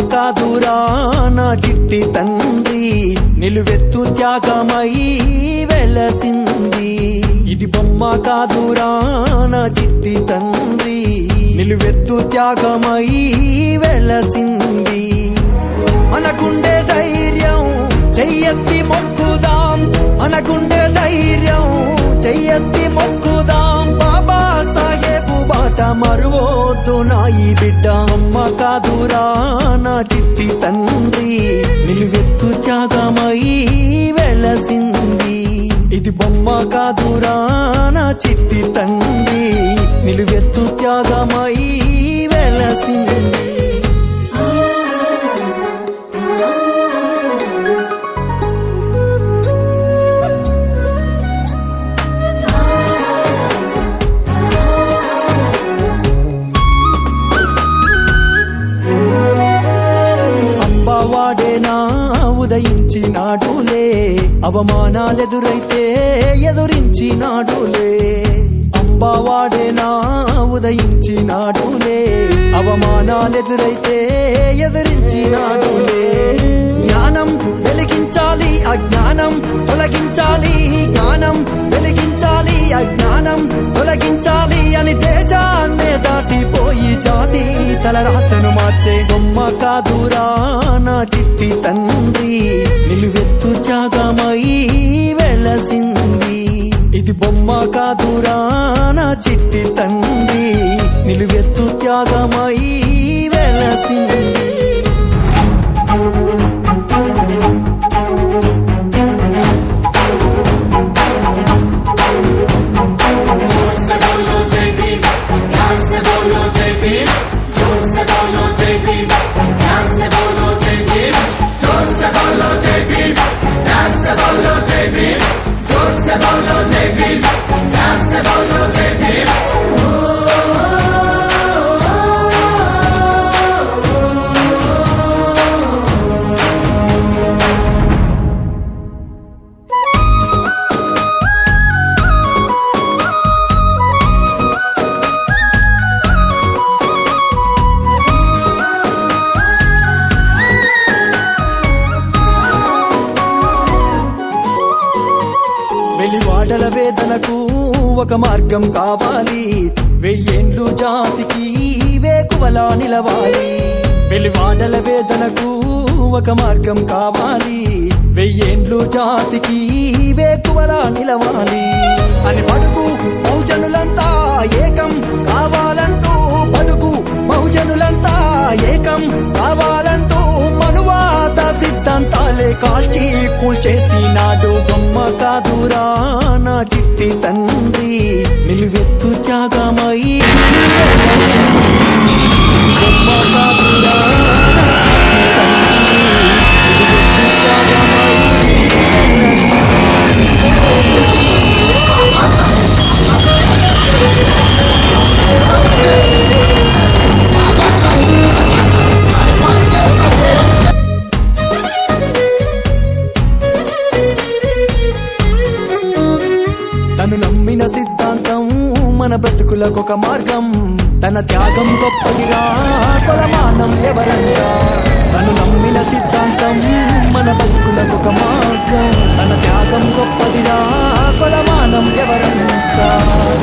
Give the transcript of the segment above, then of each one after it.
కాదురా నా చిట్టి తండ్రి. నిలువెత్తు త్యాగమై వెలసింది. ఇది బొమ్మ కాదురా నా చిట్టి తండ్రి. నిలువెత్తు త్యాగమై వెలసింది. అనకుండే ధైర్యం చెయ్యత్తి మొక్కుదాం. అనకుండే ధైర్యం చెయ్యత్తి మొక్కు మరువోద్దు నాయి బిడ్డ అమ్మ కాదురా నా చిట్టి తండ్రి. నిలువెత్తు త్యాగమై వెలసింది. ఇది బొమ్మ కాదురా నా చిట్టి తండ్రి. నిలువెత్తు త్యాగమై అవమానాలెదురైతే ఎదురించినాడులే అంబవాడేనా ఉదయించినాడులే అవమానాలెదురైతే ఎదురించినాడులే జ్ఞానం వెలిగించాలి అజ్ఞానం తొలగించాలి జ్ఞానం వెలిగించాలి అజ్ఞానం తొలగించాలి అని దేశాన్నే దాటిపోయి జాతి తలరాతను మార్చే గొమ్మ కాదురా నా చిట్టి తన్న ఇది బొమ్మ కాదురా నా చిట్టి తండ్రి. నిలువెత్తు త్యాగమై ఒక మార్గం కావాలి. వెయ్యేండ్లు జాతికి వేకువలా నిలవాలి. వెలివాడల వేదనకు ఒక మార్గం కావాలి. వెయ్యేండ్లు జాతికి వేకువలా నిలవాలి. అని పడుకు బహుజనులంతా ఏకం కావాలంటూ పడుకు బహుజనులంతా ఏకం కావాలి కాల్చి కూల్చేసినాడు బొమ్మ కాదురా నా చిట్టి తండ్రి. నిలువెత్తు త్యాగమై మన బ్రతుకులకొక మార్గం. తన త్యాగం గొప్పదిగా కొలమానం ఎవరంగా తను నమ్మిన సిద్ధాంతం మన బతుకులకొక మార్గం. తన త్యాగం గొప్పదిగా కొలమానం ఎవరంగా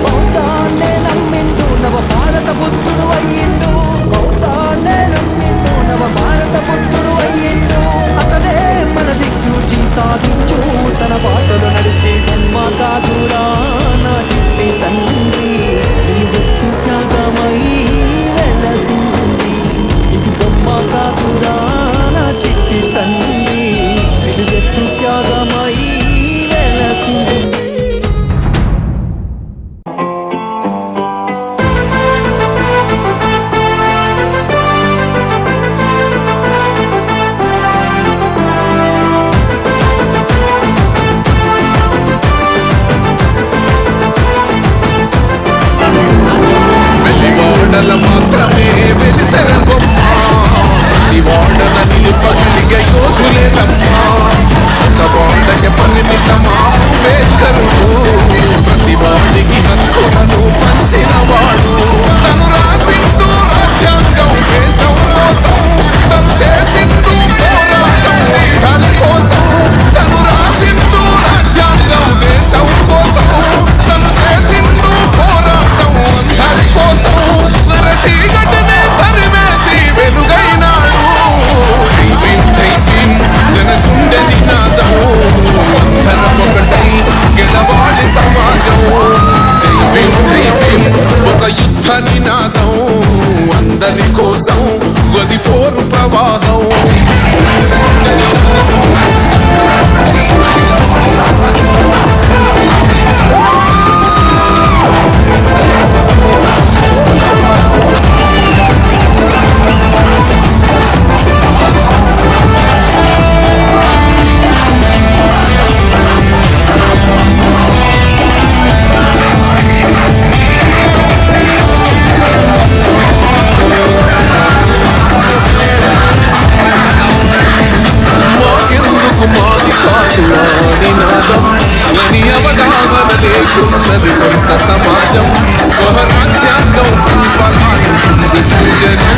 బౌద్ధాన్నే నమ్మిండు నవ భారత బుద్ధుడు అయ్యిండు. ఓడల మాత్రమే వెలిసిన గొప్ప ఈ ఓడల నిలుపగలిగే యోగులేదమ్మా ఒక ఓడకి పరిమితమా ప్రతి వాడికి హక్కులను సమాజం ఒక రాజ్యాంగం పరిపాలనుకుంది పూజనం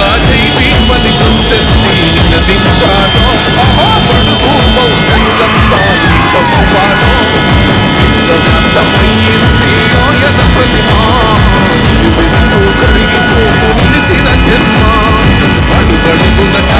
గాజై భీమని గుంతెత్తి నినదించాలో అహో పడుగు బహుజనులంతా ఇంకొకవాడో విశ్వవ్యాప్తమయ్యింది ఆయన ప్రతిమ? వెంటూ కరిగిపోతూ నిలిచిన జన్మ. అడుగడుగున చాతి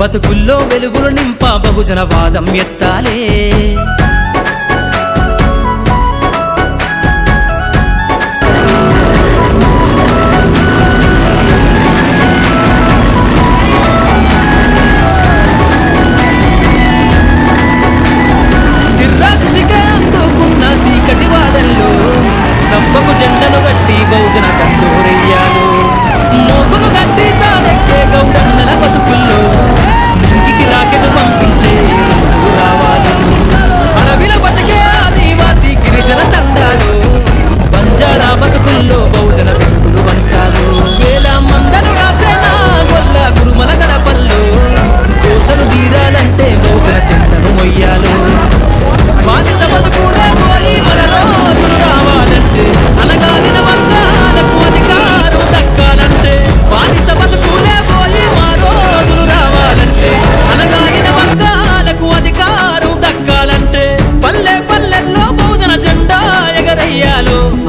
బతుకుల్లో వెలుగులు నింప బహుజన వాదం ఎత్తాలే.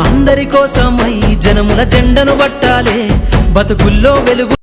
అందరి కోసమై జనముల జెండను పట్టాలే బతుకుల్లో వెలుగు